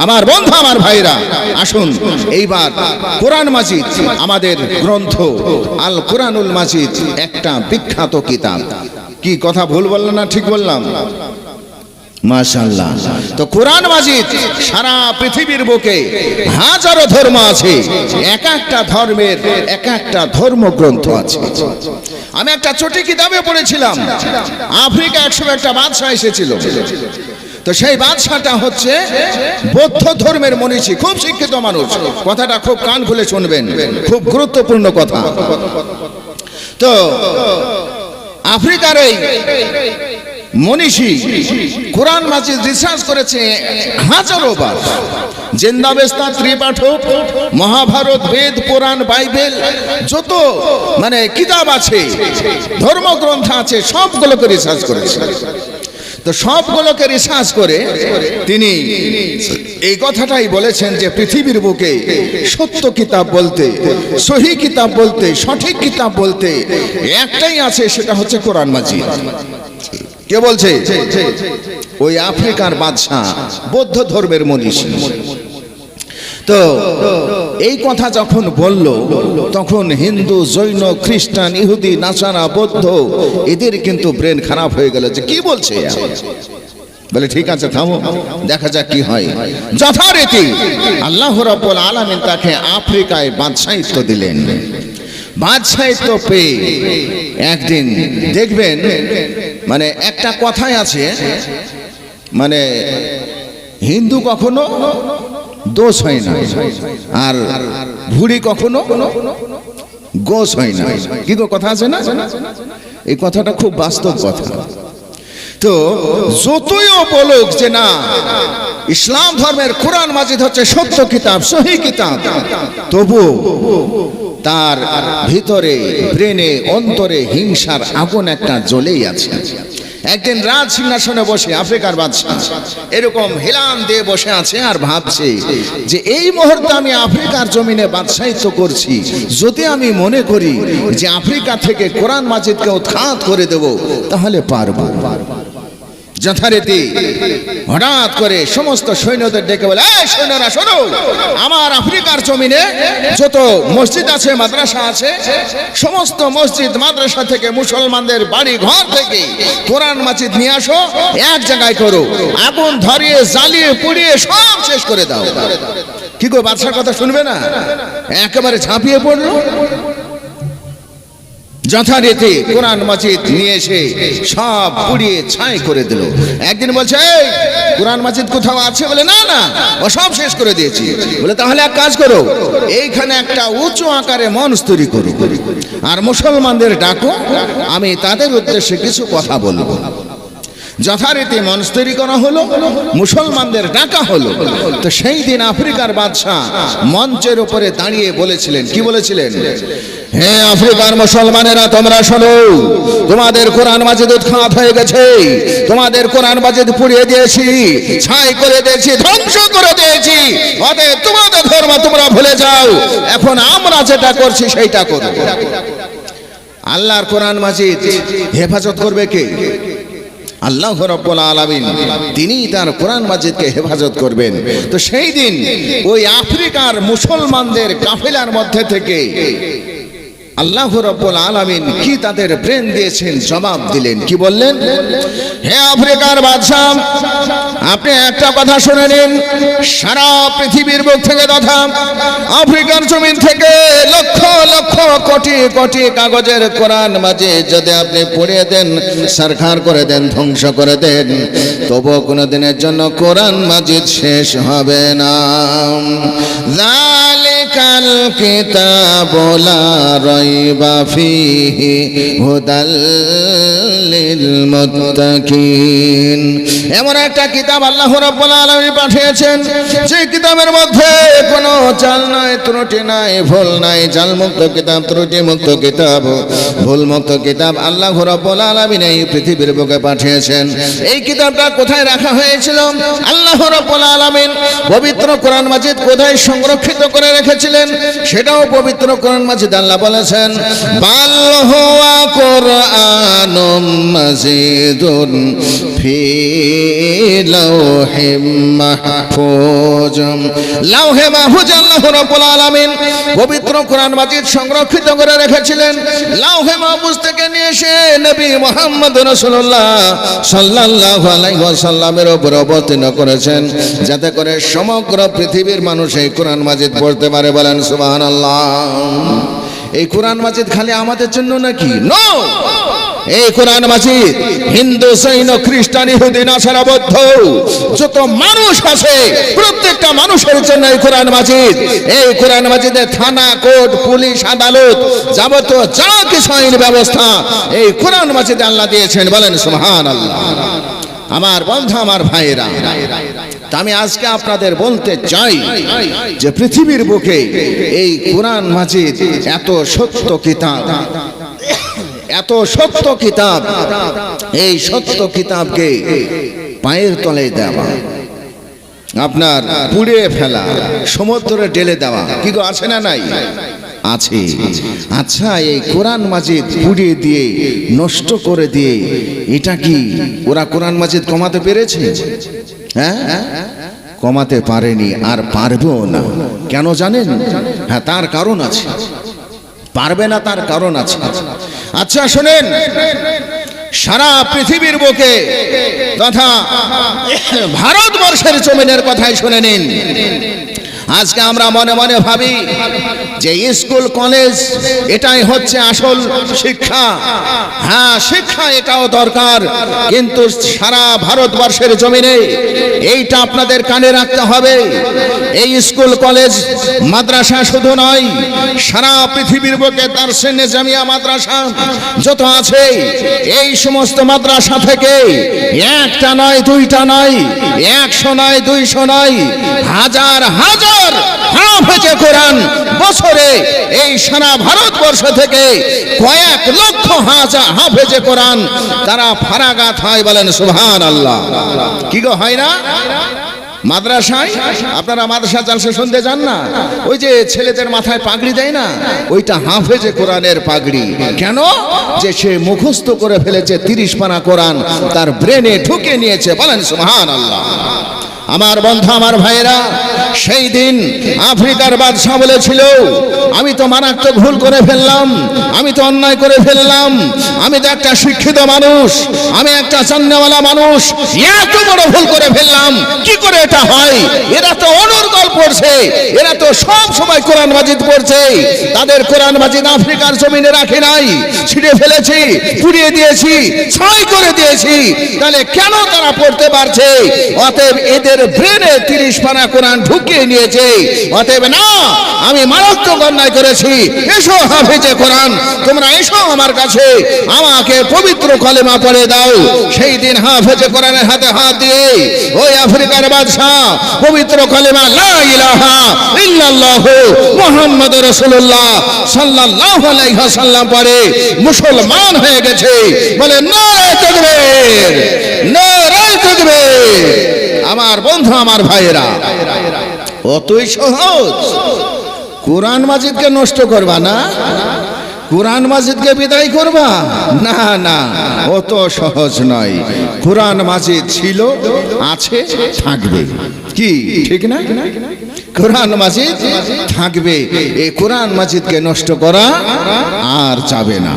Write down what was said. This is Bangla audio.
আমার বন্ধু, আমার ভাইরা, আসুন, এইবার কোরআন মাজিদ, আমাদের গ্রন্থ, আল কোরআনুল মাজিদ, একটা বিখ্যাত কিতাব। কি কথা ভুল বললাম না ঠিক বললাম? মাশাল্লাহ তো কোরআন মাজিদ, সারা পৃথিবীর বুকে হাজারো ধর্ম আছে, এক একটা ধর্মের এক একটা ধর্মগ্রন্থ আছে। আমি একটা ছোটি কিতাবে পড়েছিলাম, আফ্রিকা একশো একটা বাদশাহ এসেছিল। তো সেই বাদশাটা হচ্ছে বৌদ্ধ ধর্মের মনীষী, খুব শিক্ষিত মানুষ। কথাটা খুব কান খুলে শুনবেন, খুব গুরুত্বপূর্ণ কথা। তো আফ্রিকার এই মনীষী কোরআন মাজিদ রিসার্চ করেছে হাজারো বার। জেন্দাবেস্তা, ত্রিপাঠক, মহাভারত, বেদ পুরাণ বাইবেল, যত মানে কিতাব আছে, ধর্মগ্রন্থ আছে, সবগুলোকে রিসার্চ করেছে। তো সবগুলোকে রিসার্চ করে তিনি এই কথাটাই বলেছেন যে পৃথিবীর বুকে সত্য কিতাব বলতে, সহি কিতাব বলতে, সঠিক কিতাব বলতে একটাই আছে, সেটা হচ্ছে কোরআন মাজিদ। কে বলছে? ওই আফ্রিকার বাদশাহ, বৌদ্ধ ধর্মের মনীষী। তো এই কথা যখন বলল, তখন হিন্দু, জৈন, খ্রিস্টান, ইহুদি, নাসারা, বৌদ্ধ, এদের কিন্তু ব্রেন খারাপ হয়ে গেল যে কি বলছে বলে, ঠিক আছে, থামো, দেখা যাক কি হয়। যথারীতি আল্লাহ রাব্বুল আলামিন তাকে আফ্রিকায় বাদশাহিত্ব দিলেন। বাদশাহিত্ব পেয়ে একদিন দেখবেন মানে একটা কথাই আছে মানে হিন্দু কখনো দোষ হয় না। আর ভুড়ি কখনো গোস হয় না। কি কথা আছে না? এই কথাটা খুব বাস্তব কথা। তো যতইও বলুক যে না, ইসলাম ধর্মের কোরআন মাজিদ হচ্ছে সত্য কিতাব, সহি কিতাব, তবু তার ভিতরে, ব্রেনে, অন্তরে হিংসার আগুন একটা জ্বলেই আছে। একদিন রাজ সিংহাসনে বসে আফ্রিকার বাদশাহ এরকম হেলান দিয়ে বসে আছে আর ভাবছে যে এই মুহূর্তে আমি আফ্রিকার জমিনে বাদশাহিত্ব করছি। যদি আমি মনে করি যে আফ্রিকা থেকে কোরআন মাজিদকে উৎখাত করে দেব, তাহলে পারব যথারীতি হঠাৎ করে সমস্ত সৈন্যদের ডেকে বলে, এই সৈন্যরা, শোনো, আমার আফ্রিকার জমিনে যত মসজিদ আছে, মাদ্রাসা আছে, সমস্ত মসজিদ মাদ্রাসা থেকে মুসলমানদের বাড়ি ঘর থেকে কোরআন মাজিদ নিয়ে আসো, এক জায়গায় করো, আগুন ধরিয়ে, জ্বালিয়ে, পুড়িয়ে সব শেষ করে দাও। কি গো, বাদশার কথা শুনবে না? একেবারে ঝাঁপিয়ে পড়ল? যথারীতি কোরআন মাজিদ নিয়ে এসে সব পুড়িয়ে ছাই করে দিল। একদিন বলছে "এই, কোরআন মাজিদ কোথাও আছে? বলে না না ও সব শেষ করে দিয়েছি। বলে তাহলে এক কাজ করো এইখানে একটা উঁচু আকারে মঞ্চ তৈরি করো। আর মুসলমানদের ডাকো আমি তাদের উদ্দেশ্যে কিছু কথা বলব। যথারীতি মঞ্চ তৈরি করা হলো, মুসলমানদের ডাকা হলো। তো সেই দিন আফ্রিকার বাদশাহ মঞ্চের উপরে দাঁড়িয়ে বলেছিলেন, কি বলেছিলেন? হে আফ্রিকার মুসলমানেরা, তোমরা শোনো, তোমাদের কোরআন মাজিদ উৎখাত হয়ে গেছে, তোমাদের কোরআন মাজিদ পুড়িয়ে দিয়েছি, ছাই করে দিয়েছি, ধ্বংস করে দিয়েছি, অতএব তোমাদের ধর্ম তোমরা ভুলে যাও, এখন আমরা যেটা করছি সেইটা করো আল্লাহর কোরআন মাজিদ হেফাজত করবে কে? আল্লাহ রব্বুল আলামিন তিনি তার কোরআন মাজিদকে হেফাজত করবেন। তো সেই দিন ওই আফ্রিকার মুসলমানদের কাফেলার মধ্যে থেকে আল্লাহ রব্বুল আলামিন কি তাদের ব্রেন দিয়েছেন জবাব দিলেন। কি বললেন? হে আফ্রিকার বাদশাহ, আপনি একটা কথা শুনে নিন। সারা পৃথিবীর বুক থেকে তথা আফ্রিকার জমিন থেকে লক্ষ লক্ষ কোটি কোটি কাগজের কোরআন মাঝে যদি আপনি পড়িয়ে দেন সরকার করে দেন, ধ্বংস করে দেন, তবুও কোনো দিনের জন্য কোরআন মাজিদ শেষ হবে না। জালিকাল কিতাব লা ফিহি হুদাল লিল মুত্তাকিন। এমন একটা কিতাব আল্লাহ রাব্বুল আলামিন পাঠিয়েছেন যে কিতাবের মধ্যে কোনো চাল নাই, ত্রুটি নাই, ভুল নাই জাল মুক্ত কিতাব ত্রুটি মুক্ত কিতাব ভুল মুক্ত কিতাব আল্লাহ রাব্বুল আলামিন এই পৃথিবীর বুকে পাঠিয়েছেন। এই কিতাবটা কোথায় রাখা হয়েছিল? আল্লাহ রাব্বুল আলামিন পবিত্র কোরআন মাজিদ কোথায় সংরক্ষিত করে রেখেছিলেন? সেটাও পবিত্র কোরআন মাজিদ আল্লাহ বলেছেন বলেছেন, বাল হুয়া কোরআন মাজিদুন ফি লাওহে মাহফুজ লাওহে মাহফুজ আল্লাহ রাব্বুল আলামিন পবিত্র কোরআন মাজিদ সংরক্ষিত করে রেখেছিলেন। লাওহে মাহফুজ থেকে নিয়ে এসে নবী মুহাম্মদ রাসূলুল্লাহ সাল্লাল্লাহু আলাইহি ওয়াসাল্লামের উপর অবতীর্ণ করেছেন, যাতে করে সমগ্র পৃথিবীর মানুষ এই কোরআন মাজিদ পড়তে পারে বলেন সুবহানাল্লাহ। এই কোরআন মাজিদ খালি আমাদের জন্য নাকি? নো এই কোরআন মাজিদ, হিন্দু সৈন্য খ্রিস্টান, ইহুদি, নাসারা, বৌদ্ধ, যত মানুষ আছে, প্রত্যেকটা মানুষের জন্য এই কোরআন মাজিদ। এই কোরআন মাজিদের থানা, কোর্ট, পুলিশ, আদালত, যাবতীয় যা কিছু আইন ব্যবস্থা, এই কোরআন মাজিদে আল্লাহ দিয়েছেন। বলেন সুবহান আল্লাহ আমার বন্ধু, আমার ভাইয়েরা আমি আজকে আপনাদের বলতে চাই যে পৃথিবীর বুকে এই কোরআন মাজিদ এত সত্য কিতাব, এত সত্য কিতাব, এই সত্য কিতাবকে পায়ের তলে দেওয়া, আপনার পুড়িয়ে ফেলা, সমুদ্রে ঢেলে দেওয়া, কি আছে না নাই? আছে। আচ্ছা এই কোরআন মাজিদ পুড়িয়ে দিয়ে, নষ্ট করে দিয়ে, এটা কি ওরা কোরআন মাজিদ কমাতে পেরেছে? হ্যাঁ? কমাতে পারেনি আর পারবেও না। কেন জানেন? হ্যাঁ তার কারণ আছে। পারবে না, তার কারণ আছে। আচ্ছা শোনেন। সারা পৃথিবীর বুকে তথা ভারতবর্ষের জমিনের কথাই শুনে নিন। আজকে আমরা মনে মনে ভাবি যে স্কুল, কলেজ, এটাই হচ্ছে আসল শিক্ষা। হ্যাঁ শিক্ষা এটাও দরকার, কিন্তু সারা ভারতবর্ষের জমিনে এইটা আপনাদের কানে রাখতে হবে। এই স্কুল, কলেজ, মাদ্রাসা শুধু নয়, সারা পৃথিবীর বুকে দার্শনে জামিয়া মাদ্রাসা যত আছে, এই সমস্ত মাদ্রাসা থেকে একটা নয়, দুইটা নয়, একশো নয়, দুইশো নয়, হাজার হাজার হাফেজে কোরআন। বছরে এই সারা ভারতবর্ষ থেকে কয়েক লক্ষ হাজার হাফেজে কোরআন তারা ফারাগাত হয় বলেন সুবহান আল্লাহ কি গো, হয় না? মাদ্রাসায়? আপনারা মাদ্রাসা জালসা শুনতে যান না? ওই যে ছেলেদের মাথায় পাগড়ি দেয় না? ওইটা হাফেজে কোরআনের পাগড়ি। কেন? যে সে মুখস্থ করে ফেলেছে তিরিশ পানা কোরআন, তার ব্রেনে ঢুকে নিয়েছে, বলেন সুবহান আল্লাহ আমার বন্ধু, আমার ভাইয়েরা সেই দিন আফ্রিকার বাদশাহ বলেছিল, আমি তো মারাত্মক ভুল করে ফেললাম, আমি তো অন্যায় করে ফেললাম, আমি তো একটা শিক্ষিত মানুষ, আমি একটা চান্নাওয়ালা মানুষ, এত বড় ভুল করে ফেললাম, কি করে এটা হয়? এরা তো অনর্গল পড়ছে, এরা তো সব সময় কোরআন মাজিদ পড়ছে, তাদের কোরআন মাজিদ আফ্রিকার জমিনে রাখে নাই, ছিঁড়ে ফেলেছি, পুড়িয়ে দিয়েছি, ছয় করে দিয়েছি, তাহলে কেন তারা পড়তে পারছে? অতএব এদের ব্রেনে তিরিশ পানা কোরআন ঢুকিয়ে নিয়েছে। অতএব না, আমি মারাত্মক অন্যায় করেছি। এসো হাফেজে কোরআন, তোমরা এসো আমার কাছে। আমাকে পবিত্র কলেমা পড়ে দাও। সেই দিন হাফেজে কোরআনের হাতে হাত দিয়ে, ওই আফ্রিকার বাদশাহ, পবিত্র কলেমা লা ইলাহা ইল্লাল্লাহ মুহাম্মাদুর রাসূলুল্লাহ সাল্লাল্লাহু আলাইহি ওয়াসাল্লাম পড়ে, মুসলমান হয়ে গেছে। বলে নারে তাকবীর নারে তাকবীর। আমার বন্ধু, আমার ভাইয়েরা অতই সহজ। কোরআন মাজিদকে নষ্ট করবা না? কোরআন মাজিদকে বিদায় করবা? না না, অত সহজ নয়। কোরআন মাজিদ ছিল, আছে, থাকবে। কি, ঠিক না? কোরআন মাজিদ থাকবে। এই কোরআন মাজিদকে নষ্ট করা আর যাবে না।